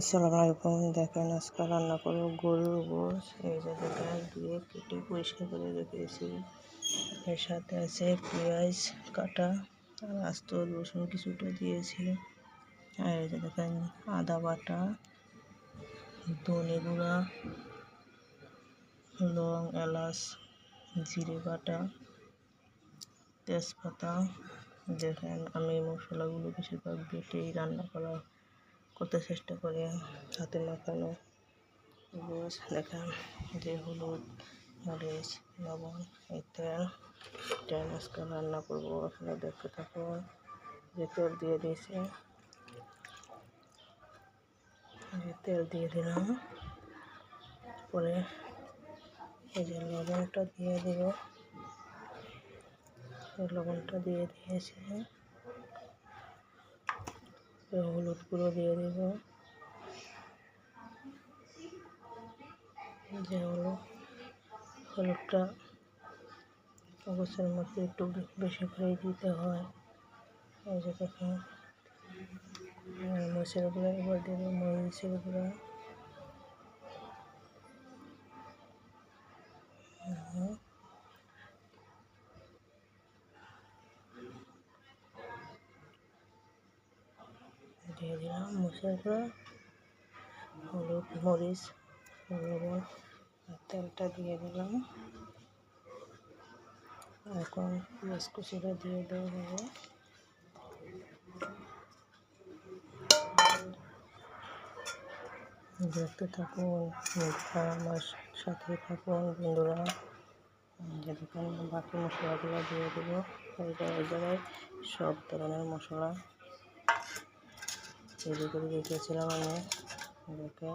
আসসালামু আলাইকুম। দেখেন আজকে রান্না করব গরুর গোস এই যে দেখেন দিয়ে কেটে পরিষ্কার করে রেখেছি। এর সাথে আছে পেঁয়াজ কাটা আর আস্ত রসুন কিছুটা দিয়েছি। আর এই যে দেখেন আদা বাটা, ধনে গুঁড়া, লং এলাচ, জিরে বাটা, তেজপাতা। দেখেন আমি মশলাগুলো বেশিরভাগ বেটেই রান্না করা করতে চেষ্টা করি, হাতে মাখানো গোস দেখেন যে হলুদ, মরিচ, লবণ, এই তেল তেল আজকে রান্না করব, আপনারা দেখতে থাকুন, যে তেল দিয়ে দিয়েছি। যে তেল দিয়ে দিলাম, পরে এই যে লবণটা দিয়ে দিব। লবণটা দিয়ে দিয়েছি। হলুদ গুঁড়ো দিয়ে দেব। যে হলো হলুদটা অবস্থার মধ্যে একটু বেশি করে দিতে হয়। এই যে দেখুন, মরিচের গুঁড়ো এবার দেব, মরিচের গুঁড়ো। দিয়ে দিলাম মশলাটা হলুদ, মরিচ, লবণ তেলটা দিয়ে দিলাম। এখন পেঁয়াজ দিয়ে দেওয়া হবে দেখতে থাকুন আমার সাথে থাকুন, বন্ধুরা। দেখুন বাকি মশলাগুলো দিয়ে দেবো এই জায়গায় সব ধরনের মশলা। তৈরি করে রেখেছিলাম আমি। এটাকে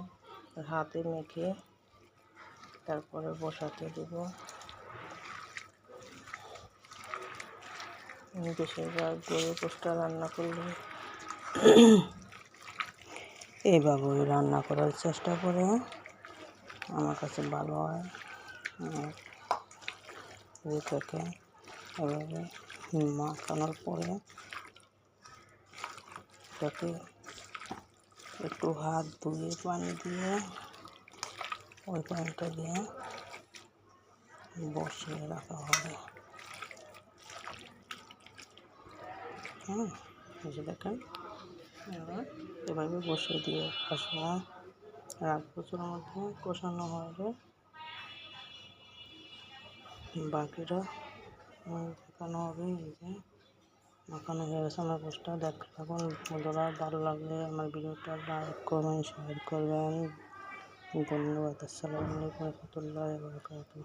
হাতে মেখে তারপরে বসাতে দেব। বেশিরভাগ গরু পোস্টা রান্না করলে এইভাবে রান্না করার চেষ্টা করে। আমার কাছে ভালো হয়। এটাকে এভাবে মাখানোর পরে এটাকে একটু হাত ধুয়ে পানি দিয়ে ওই পানিটা দিয়ে বসিয়ে রাখা হবে। হুম বুঝে দেখেন, এবার এভাবে বসিয়ে দিয়ে আসব। রাত বছরের মধ্যে কষানো হবে। বাকিটা দেখানো হবে এই যে। মাখানো হয়ে গেছে আমার পোস্টটা দেখতে থাকুন বন্ধুরা ভালো লাগলে আমার ভিডিওটা লাইক করবেন শেয়ার করবেন। ধন্যবাদ, আসসালামু আলাইকুম রহমতুল্লাহ বরকাতুহ।